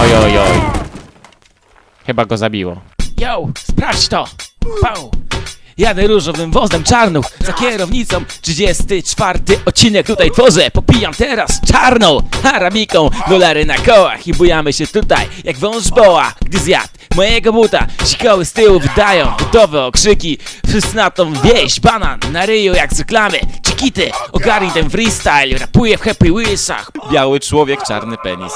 Oj, oj, oj. Chyba go zabiło. Yo, sprawdź to! Pau! Jadę różowym wozem czarną za kierownicą 34 odcinek tutaj tworzę Popijam teraz czarną arabiką Dolary na kołach i bujamy się tutaj jak wąż boa Gdy zjadł mojego buta Sikoły z tyłu wydają gotowe okrzyki Wszyscy na tą wieś banan na ryju jak z reklamy Czikity, ogarnij ten freestyle Rapuje w happy wheelsach Biały człowiek, czarny penis?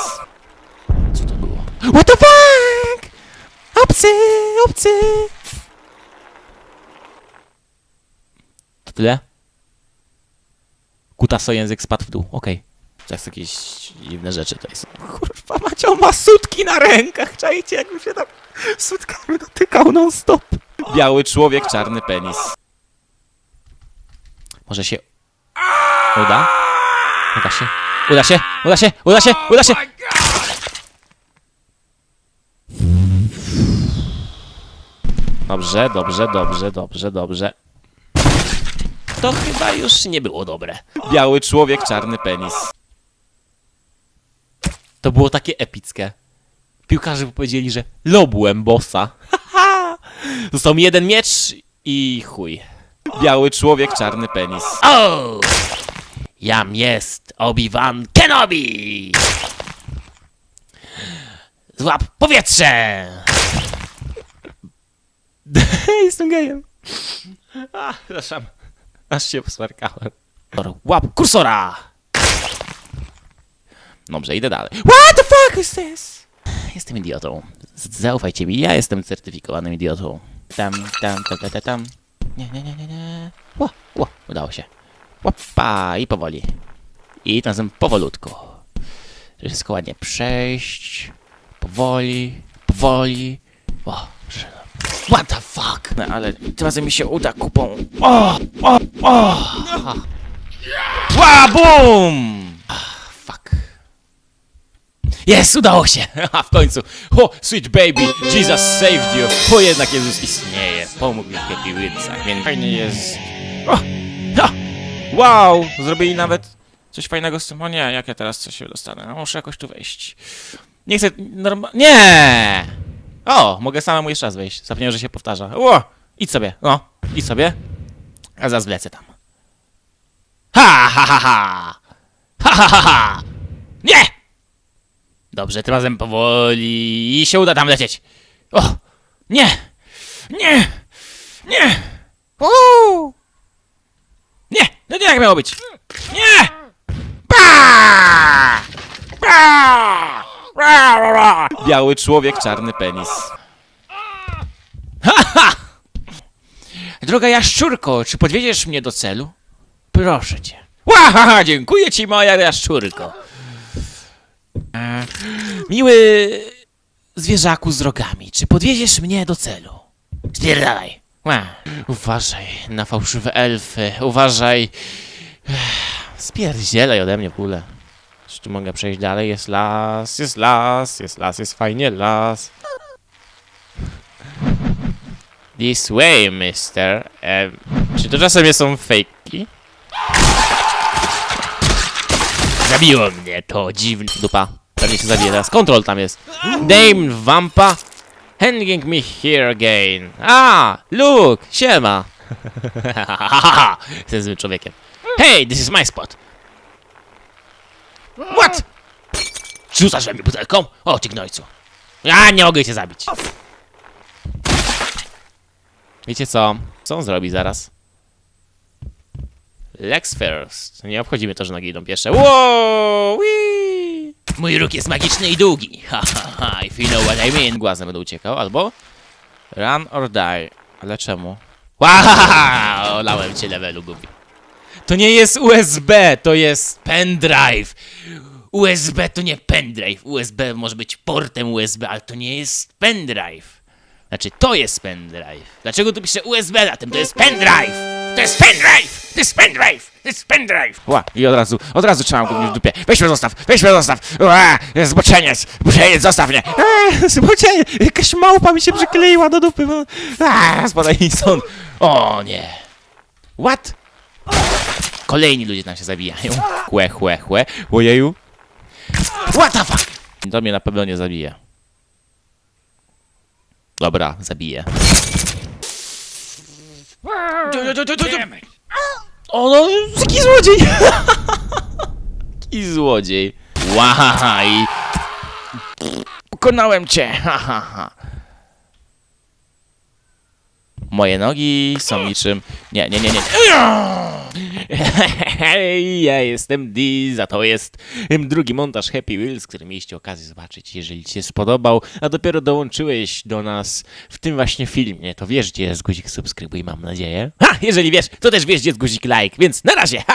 What the fuck? Obcy, obcy To tyle? Kutaso język spadł w dół, okej. To jest jakieś dziwne rzeczy tutaj są. Kurwa, macie on ma sutki na rękach, czajcie, jakby się tak sutkami dotykał non stop. Biały człowiek, czarny penis. Może się uda? Uda się? Uda się? Uda się? Uda się? Uda się? Dobrze, dobrze, dobrze, dobrze, dobrze. To chyba już nie było dobre. Biały człowiek, czarny penis. To było takie epickie. Piłkarze powiedzieli, że lobłem bossa. Został mi jeden miecz i chuj. Biały człowiek, czarny penis. O! Jam jest Obi-Wan Kenobi! Złap powietrze! Jestem gejem. A, przepraszam. Aż się posmarkałem. Łap kursora! Dobrze, idę dalej. What the fuck is this? Jestem idiotą. Z- Zaufajcie mi, ja jestem certyfikowanym idiotą. Tam, tam, tam, tam, tam, tam. Nie, nie, nie, nie, nie. Ło, ło, udało się. Łopa, i powoli. I razem powolutku. Żeby wszystko ładnie przejść. Powoli, powoli. O, że- What the fuck? No, ale tym razem mi się uda kupą. O! O! O! Ła, bum! Ah, Fuck. Jest, udało się! A w końcu. O, sweet baby, Jesus saved you. O, jednak Jezus istnieje. Pomógł mi w Happy Windsach, więc fajnie jest. O! Ha! Wow! Zrobili nawet coś fajnego z tym. O nie, jak ja teraz coś się dostanę? No, muszę jakoś tu wejść. Nie chcę normalnie. Nie! O, mogę samemu jeszcze raz wejść. Zapomniałem, że się powtarza. Ło! Idź sobie, no. Idź sobie. A zaraz wlecę tam. Ha, ha, ha, ha! Ha, ha, ha, ha! Nie! Dobrze, tym razem powoli i się uda tam lecieć. O! Nie! Nie! Nie! Uuu! Nie! No nie jak miało być! Biały człowiek, czarny penis. Ha, ha! Droga jaszczurko, czy podwiedziesz mnie do celu? Proszę cię. Dziękuję ci, moja jaszczurko. Miły zwierzaku z rogami, czy podwieziesz mnie do celu? Spierdalaj. Uważaj na fałszywe elfy, uważaj. Spierdzielaj ode mnie w ogóle. Czy tu mogę przejść dalej? Jest las, jest las, jest las, jest fajnie las. This way, mister. Em, czy to czasem są fejki? Zabiło mnie to dziwne. Dupa. Pewnie się zabije teraz. Kontrol tam jest. Dame Wampa. Hanging me here again. A, Luke, siema. Jestem złym człowiekiem. Hey, this is my spot. What? Rzucasz we mnie butelką? O, ty gnojcu. Ja nie mogę cię zabić. Wiecie co? Co on zrobi zaraz? Lex first. Nie obchodzi mnie to, że nogi idą pierwsze. Wow! Mój róg jest magiczny i długi. Ha, ha, ha. If you know what I mean. Głazem będę uciekał, albo... Run or die. Ale czemu? Wow! Olałem cię levelu, gubi. To nie jest USB, to jest pendrive. USB to nie pendrive. USB może być portem USB, ale to nie jest pendrive. Znaczy, to jest pendrive. Dlaczego tu pisze USB na tym? To jest pendrive! To jest pendrive! To jest pendrive! To jest pendrive! Ła, i od razu, od razu trzymam go w dupie. Weź mnie zostaw, weź mnie zostaw! Ła, zboczeniec, zboczeniec, zostaw mnie! Eee, zboczeniec, jakaś małpa mi się przykleiła do dupy. bo- Aaa, spadaj mi stąd. O nie. What? Kolejni ludzie tam się zabijają. Chłe, chłe, chłe. Ojeju. What the fuck? To mnie na pewno nie zabije. Dobra, zabije. O, no, jaki złodziej! Jaki złodziej. Łaj! Pokonałem cię! Ha, ha, ha. Moje nogi są niczym... Nie, nie, nie, nie. Hej, ja jestem Diz, a to jest drugi montaż Happy Wheels, który mieliście okazję zobaczyć. Jeżeli Ci się spodobał, a dopiero dołączyłeś do nas w tym właśnie filmie, to wiesz, gdzie jest guzik subskrybuj, mam nadzieję. Ha, jeżeli wiesz, to też wiesz, gdzie jest guzik like, więc na razie! Ha!